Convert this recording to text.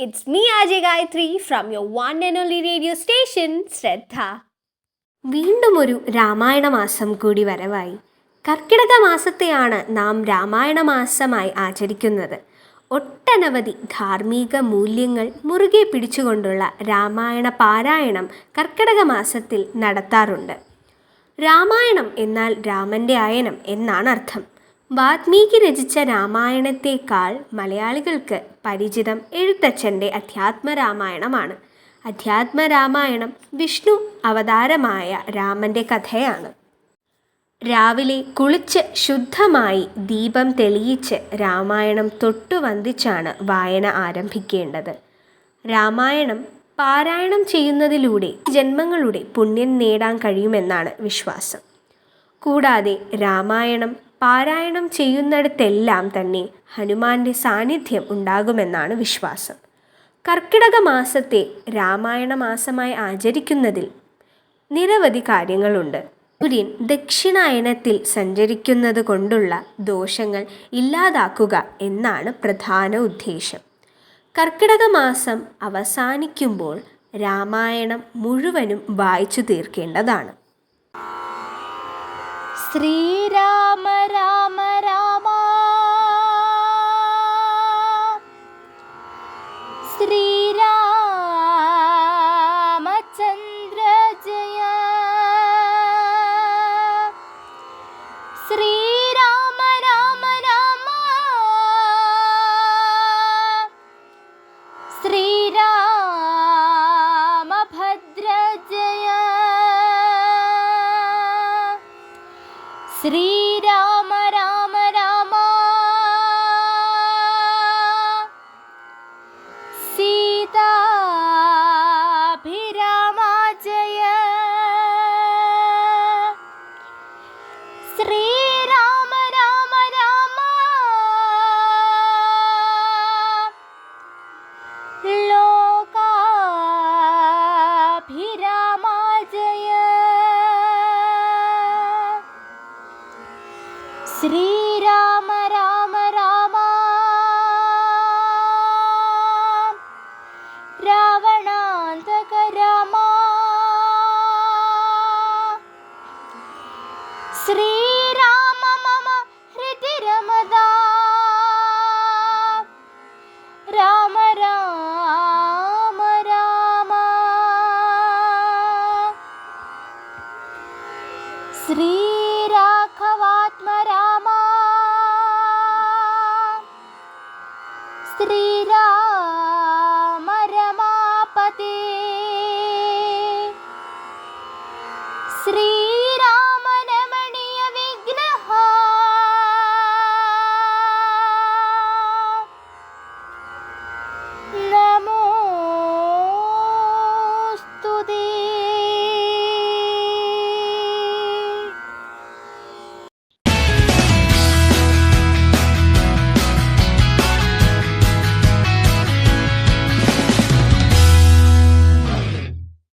it's me Ajay Gayatri from your one and only radio station, ശ്രദ്ധ വീണ്ടും ഒരു രാമായണ മാസം കൂടി വരവായി. കർക്കിടക മാസത്തെയാണ് നാം രാമായണ മാസമായി ആചരിക്കുന്നത്. ഒട്ടനവധി ധാർമ്മിക മൂല്യങ്ങൾ മുറുകെ പിടിച്ചുകൊണ്ടുള്ള രാമായണ പാരായണം കർക്കിടക മാസത്തിൽ നടത്താറുണ്ട്. രാമായണം എന്നാൽ രാമന്റെ അയനം എന്നാണ് അർത്ഥം. വാൽമീകി രചിച്ച രാമായണത്തേക്കാൾ മലയാളികൾക്ക് പരിചിതം എഴുത്തച്ഛന്റെ അധ്യാത്മരാമായണമാണ്. അധ്യാത്മരാമായണം വിഷ്ണു അവതാരമായ രാമന്റെ കഥയാണ്. രാവിലെ കുളിച്ച് ശുദ്ധമായി ദീപം തെളിയിച്ച് രാമായണം തൊട്ടുവന്ദിച്ചാണ് വായന ആരംഭിക്കേണ്ടത്. രാമായണം പാരായണം ചെയ്യുന്നതിലൂടെ ജന്മങ്ങളുടെ പുണ്യം നേടാൻ കഴിയുമെന്നാണ് വിശ്വാസം. കൂടാതെ രാമായണം പാരായണം ചെയ്യുന്നിടത്തെല്ലാം തന്നെ ഹനുമാന്റെ സാന്നിധ്യം ഉണ്ടാകുമെന്നാണ് വിശ്വാസം. കർക്കിടക മാസത്തെ രാമായണ മാസമായി ആചരിക്കുന്നതിൽ നിരവധി കാര്യങ്ങളുണ്ട്. സൂര്യൻ ദക്ഷിണായനത്തിൽ സഞ്ചരിക്കുന്നത് കൊണ്ടുള്ള ദോഷങ്ങൾ ഇല്ലാതാക്കുക എന്നാണ് പ്രധാന ഉദ്ദേശം. കർക്കിടക മാസം അവസാനിക്കുമ്പോൾ രാമായണം മുഴുവനും വായിച്ചു തീർക്കേണ്ടതാണ്. ശ്രീരാമ രാമ ശ്രീരാമ ശ്രീരാമ രാമ രാമ. രാവണാന്തക രാമ. ശ്രീരാമ മമ ഹൃതി രമദ രാമ രാമ രാമ. ശ്രീരാഘവാത്മ ശ്രീരാമ ശ്രീ